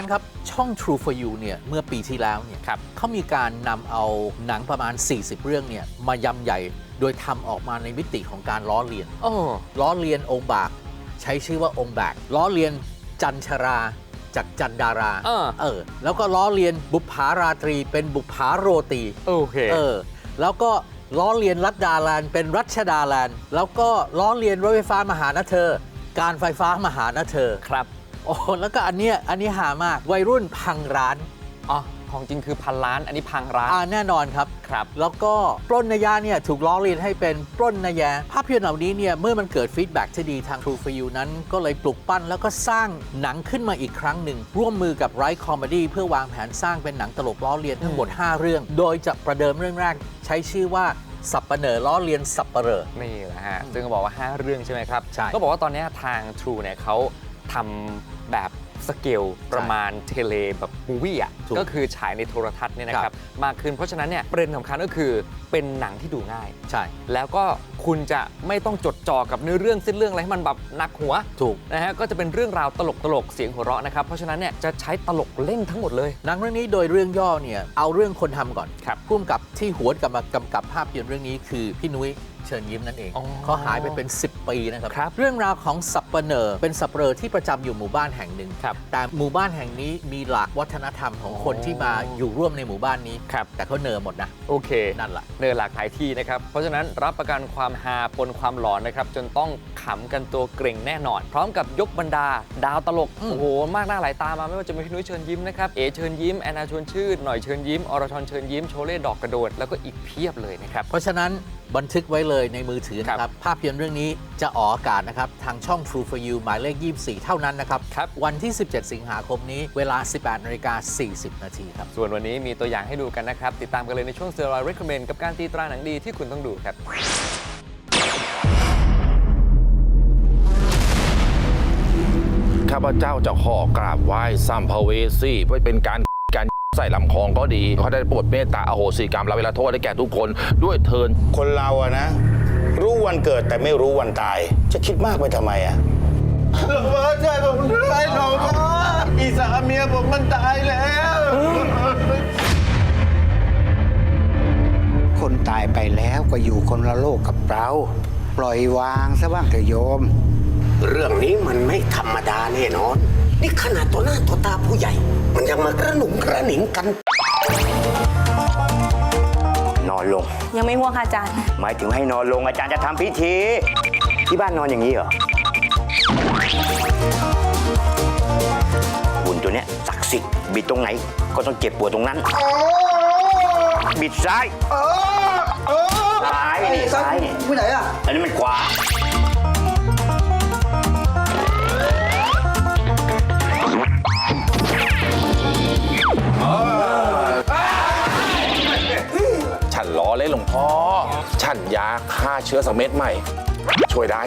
นๆครับ ช่อง True for You เนี่ยเมื่อปีที่แล้วเนี่ยครับเขามีการนำเอาหนังประมาณ 40 เรื่องเนี่ยมายำใหญ่ โดยทำออกมาในมิติของการล้อเลียนโอ้ล้อเลียนองค์บาก ใช้ชื่อว่าองค์บากล้อเลียนจันชราจากจันดาราเออเออ แล้วก็ล้อเลียนบุปผาราตรีเป็นบุปผาโรตีโอเคเออ แล้วก็ล้อเลียนรัชดาแลนด์เป็นรัชดาแลนด์แล้วก็ล้อเลียนรถไฟฟ้ามาหานะเธอ การไฟฟ้ามาหานะเธอครับ โอ้แล้วก็อันเนี้ยอันนี้หามากวัยรุ่นพังร้านอ๋อของจริงคือพันล้าน อันนี้พังร้านอ่าแน่นอนครับ ครับ แล้วก็ปล้นนายาเนี่ยถูกล้อเลียนให้เป็นปล้นนายาภาพยนตร์เหล่านี้เนี่ยเมื่อมันเกิดฟีดแบ็กที่ดีทาง True for You นั้นก็เลยปลุกปั้นแล้วก็สร้างหนังขึ้นมาอีกครั้งหนึ่ง ร่วมมือกับไรท์คอมเมดี้เพื่อวางแผนสร้างเป็นหนังตลกล้อเลียนทั้งหมด 5 เรื่อง โดยจะประเดิมเรื่องแรก ใช้ชื่อว่าสับปะเหนอล้อเลียนสับปะเหรอนี่แหละฮะ ซึ่งก็บอกว่า 5 เรื่องใช่ไหมครับ ใช่ ก็บอกว่าตอนเนี้ยทาง True เนี่ยเขา ทำแบบสเกลประมาณเทเลแบบมูวี่อะถูกก็คือฉายในโทรทัศน์เนี่ยนะคครัรับบมากขึ้นเพราะฉะนั้นเนี่ยประเด็นสำคัญก็คือเป็นหนังที่ดูง่าย ใช่ แล้วก็คุณจะไม่ต้องจดจ่อกับเนื้อเรื่องเส้นเรื่องอะไรให้มันแบบหนักหัวถูกนะฮะก็จะเป็นเรื่องราวตลกตลกๆเสียงหัวเราะนะครับเพราะฉะนั้นเนี่ยจะใช้ตลกเล่นทั้งหมดเลยหนังเรื่องนี้โดยเรื่องย่อเนี่ยเอาเรื่องคนทำก่อนครับพุ่มกับที่หัวกับมากำกับภาพยนตร์เรื่องนี้คือพี่นุ้ย เชิญยิ้มนั่นเองอ๋อเขาหายไปเป็น 10 ปีนะครับ ครับเรื่องราวของสับปะเหนอเป็นสับเปลอที่ประจำอยู่หมู่บ้านแห่งหนึ่ง ครับแต่หมู่บ้านแห่งนี้มีหลากวัฒนธรรมของคนอ๋อ ที่มาอยู่ร่วมในหมู่บ้านนี้ ครับ แต่เขาเหนอหมดนะโอเค นั่นแหละ เนินหลากหลายที่นะครับ เพราะฉะนั้นรับประกันความฮาปนความหลอนนะครับ จนต้องขำกันตัวเกรงแน่นอน พร้อมกับยกบรรดา ดาวตลก อืม โอ้โห มากหน้าหลายตามา ไม่ว่าจะเป็นพี่นุ้ยเชิญยิ้มนะครับ เอเชิญยิ้ม แอนนาชวนชื่น หน่อยเชิญยิ้ม อรชรเชิญยิ้ม โชเล่ดอกกระโดด แล้วก็อีกเพียบเลยนะครับ เพราะฉะนั้น บันทึกไว้เลยในมือถือนะคครัรับบภาพยนตร์เรื่องนี้จะออกอากาศนะครับ ทางช่อง True for You หมายเลข 24 เท่านั้นนะครับครับวันที่ 17 สิงหาคมนี้เวลา 18นาฬิกา40 นาทีครับ ส่วนวันนี้มีตัวอย่างให้ดูกันนะครับ ติดตามกันเลยในช่วง s e r i Recommend กับการตีตราหนังดีที่คุณต้องดูครับข้าพเจ้าจะขอกราบไหว้สัมภเวสีเพื่อเป็นการการ ใส่ลำคองก็ดีเขาได้โปรดเมตตาอโหสิกรรมละเวลาโทษได้แก่ทุกคนด้วยเทินคนเราอะนะ รู้วันเกิดแต่ไม่รู้วันตาย จะคิดมากไปทำไมอะหลวงพ่อช่วยผมด้วยหลวงพ่ออีสาเมียผมมันตายแล้ว คนตายไปแล้วก็อยู่คนละโลกกับเรา ปล่อยวางซะบ้างเถอะโยม เรื่องนี้มันไม่ธรรมดาแน่นอน นี่ขนาดตัวหน้าตัวตาผู้ใหญ่ มันยังมากระหนุ่งกระหนิงกัน นอนลง ยังไม่ง่วงค่ะอาจารย์ หมายถึงให้นอนลงอาจารย์จะทำพิธี ที่บ้านนอนอย่างนี้เหรอหุ่นตัวเนี้ยศักดิ์สิทธิ์บิดตรงไหน ก็ต้องเจ็บปวดตรงนั้น บิดซ้ายซ้ายนี่ซ้ายนี่ ไปไหนอะ อันนี้มันขวา หลวงพ่อ ฉันยาฆ่าเชื้อสักเม็ดใหม่ ช่วยได้